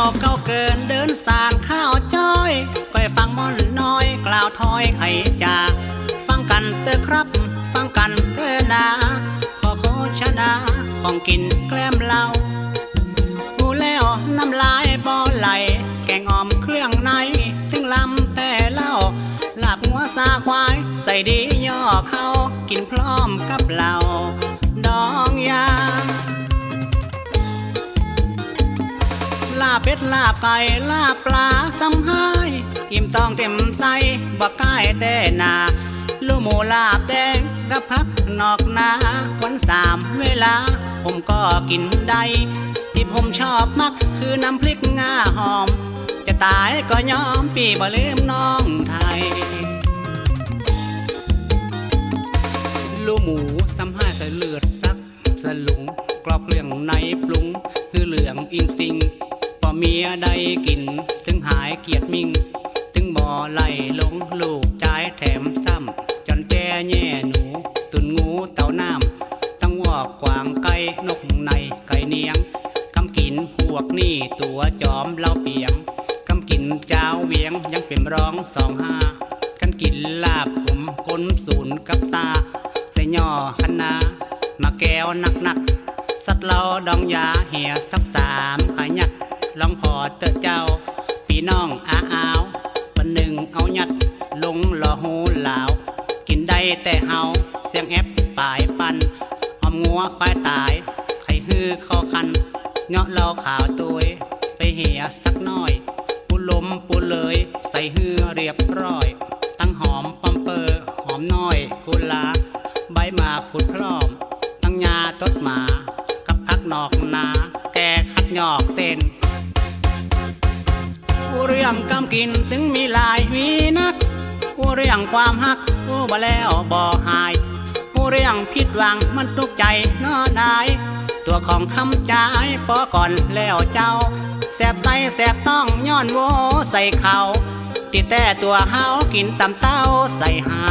าเก้าเกินเดินสารข้าวจ้อยก้อยฟังม่อนน้อยกล่าวถอยไข่จากฟังกันเตอครับ ฟังกันเตอนาขอโคชนะของกินแกล้มเหล้าหูแล้วน้ำลายบ่อไหล แกงอ่อมเครื่องในถึงลำแต่เล่าหลาบหัวซาควาย ใส่ดีย่อเข้ากินพร้อมกับเหล้าดองยา ลาเป็ดลาไก่ลาปลาสำหายอิ่มต้องเต็มใสบักไก่แต่นาลูกหมูลาบแดงกับพักนอกนาวันสามเวลา ผมก็กินได้ที่ผมชอบมักคือน้ำพริกงาหอม จะตายก็ยอมปีบ่ลืมน้องไทย ลูกหมูซ้ำห้าใส่เลือดซักสลุงกรอบเกลี่ยงในปรุง คือเหลืองอิงสิงพอ เมียได้กิน ถึงหายเกียดมิงถึงบ่อไหลลงลูกใจายแถมซ้ำจนแจ้แย่หนู ตุนงูเต่าน้ำตั้งวอกกวางไก่นกในไก่เนียงคำกินพวกนี่ตัวจอมเล่าเปียงคำกินเจ้าเวียงยังเป็นร้องสองห้ากันกินลาบผมก้นศูนย์กับซาใส่ย่อคณะมาแก้วหนักหนักสัตว์เราดองยาเหียสักสามขายยัก ลองขอเตอะเจ้า พี่น้องอาอาววันหนึ่งเอายัดลงหล่อหูหลาว กินได้แต่เฮาเสียงแอปปายปันหอมงัวควายตายไข่ฮือเข้าคันเงาะเราขาวตัวยไปเหียสักน่อยปูลมปูเลย ใส่ฮือเรียบร้อย ตั้งหอมปอมเปอร์หอมน้อยกุลาใบหมาขุดพร้อม ตั้งยาตดหมา กับพักนอกนา แกคัดหยอกเส้น กูเรื่องกำกินถึงมีหลายวีนักกูเรื่องความฮักกูบ่แล้วบ่หายกูเรื่องผิดหวังมันทุกใจน้อนาย ตัวของคำจายปอก่อนแล้วเจ้าแสบใสแสบต้องย้อนโวใส่เขาติดแต่ตัวเฮากินตำเต้าใส่หา